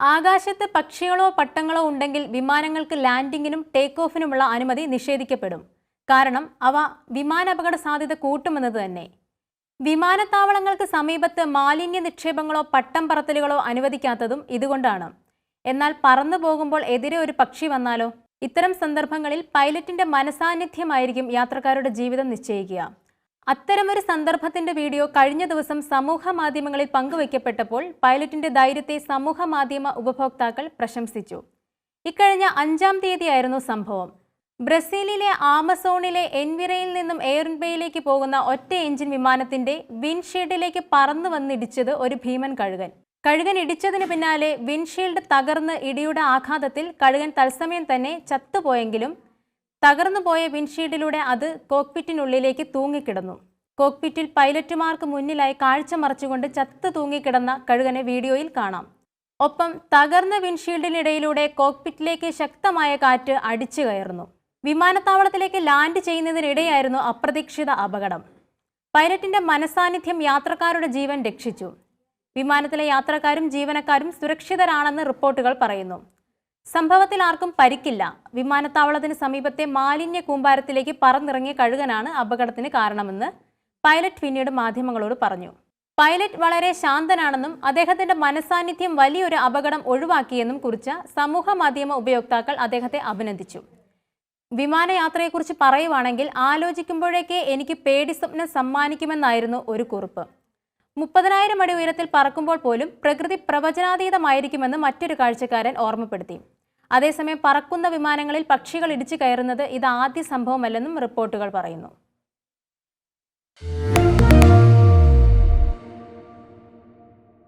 ആകാശത്ത് പക്ഷികളോ പട്ടങ്ങളോ ഉണ്ടെങ്കിൽ വിമാനങ്ങൾക്ക് ലാൻഡിങ്ങിനും ടേക്ക് ഓഫിനുമുള്ള അനുമതി നിഷേധിക്കപ്പെടും. കാരണം അവ വിമാനാപകട സാധ്യത കൂട്ടുമെന്നത് തന്നെ. വിമാനത്താവളങ്ങൾക്ക് സമീപത്ത് മാലിന്യ നിക്ഷേപങ്ങളോ പട്ടം പറത്തലുകളോ അനുവദിക്കാത്തതും ഇതുകൊണ്ടാണ്. എന്നാൽ പറന്നു പോകുമ്പോൾ എതിരെ ഒരു പക്ഷി വന്നാലോ? ഇത്തരം സന്ദർഭങ്ങളിൽ പൈലറ്റിന്റെ മനസാന്നിധ്യമായിരിക്കും യാത്രക്കാരുടെ ജീവിതം നിശ്ചയിക്കുക. അത്തരമൊരു സന്ദർഭത്തിന്റെ വീഡിയോ കഴിഞ്ഞ ദിവസം സമൂഹ മാധ്യമങ്ങളിൽ പങ്കുവയ്ക്കപ്പെട്ടപ്പോൾ പൈലറ്റിന്റെ ധൈര്യത്തെ സമൂഹ മാധ്യമ ഉപഭോക്താക്കൾ പ്രശംസിച്ചു. ഇക്കഴിഞ്ഞ അഞ്ചാം തീയതിയായിരുന്നു സംഭവം. ബ്രസീലിലെ ആമസോണിലെ എൻവിറയിൽ നിന്നും എയർബേയിലേക്ക് പോകുന്ന ഒറ്റ എഞ്ചിൻ വിമാനത്തിന്റെ വിൻഷീൽഡിലേക്ക് പറന്നു വന്നിടിച്ചത് ഒരു ഭീമൻ കഴുകൻ. കഴുകൻ ഇടിച്ചതിന് പിന്നാലെ വിൻഷീൽഡ് തകർന്ന് ഇടിയുടെ ആഘാതത്തിൽ കഴുകൻ തത്സമയം തന്നെ ചത്തുപോയെങ്കിലും തകർന്നുപോയ വിൻഷീൽഡിലൂടെ അത് കോക്പിറ്റിനുള്ളിലേക്ക് തൂങ്ങിക്കിടന്നു. കോക്പിറ്റിൽ പൈലറ്റുമാർക്ക് മുന്നിലായി കാഴ്ച മറച്ചുകൊണ്ട് ചത്തു തൂങ്ങിക്കിടന്ന കഴുകനെ വീഡിയോയിൽ കാണാം. ഒപ്പം തകർന്ന വിൻഷീൽഡിനിടയിലൂടെ കോക്പിറ്റിലേക്ക് ശക്തമായ കാറ്റ് അടിച്ചു കയറുന്നു. വിമാനത്താവളത്തിലേക്ക് ലാൻഡ് ചെയ്യുന്നതിനിടെയായിരുന്നു അപ്രതീക്ഷിത അപകടം. പൈലറ്റിന്റെ മനസാന്നിധ്യം യാത്രക്കാരുടെ ജീവൻ രക്ഷിച്ചു. വിമാനത്തിലെ യാത്രക്കാരും ജീവനക്കാരും സുരക്ഷിതരാണെന്ന് റിപ്പോർട്ടുകൾ പറയുന്നു. സംഭവത്തിൽ ആർക്കും പരിക്കില്ല. വിമാനത്താവളത്തിന് സമീപത്തെ മാലിന്യ കൂമ്പാരത്തിലേക്ക് പറന്നിറങ്ങിയ കഴുകനാണ് അപകടത്തിന് കാരണമെന്ന് പൈലറ്റ് പിന്നീട് മാധ്യമങ്ങളോട് പറഞ്ഞു. പൈലറ്റ് വളരെ ശാന്തനാണെന്നും അദ്ദേഹത്തിന്റെ മനസാന്നിധ്യം വലിയൊരു അപകടം ഒഴിവാക്കിയെന്നും കുറിച്ച സമൂഹ മാധ്യമ ഉപയോക്താക്കൾ അദ്ദേഹത്തെ അഭിനന്ദിച്ചു. വിമാനയാത്രയെക്കുറിച്ച് പറയുവാണെങ്കിൽ ആലോചിക്കുമ്പോഴേക്കേ എനിക്ക് പേടി സ്വപ്നം സമ്മാനിക്കുമെന്നായിരുന്നു ഒരു കുറിപ്പ്. മുപ്പതിനായിരം അടി ഉയരത്തിൽ പറക്കുമ്പോൾ പോലും പ്രകൃതി പ്രവചനാതീതമായിരിക്കുമെന്ന് മറ്റൊരു കാഴ്ചക്കാരൻ ഓർമ്മപ്പെടുത്തി. അതേസമയം പറക്കുന്ന വിമാനങ്ങളിൽ പക്ഷികൾ ഇടിച്ചു കയറുന്നത് ഇത് ആദ്യ സംഭവമല്ലെന്നും റിപ്പോർട്ടുകൾ പറയുന്നു.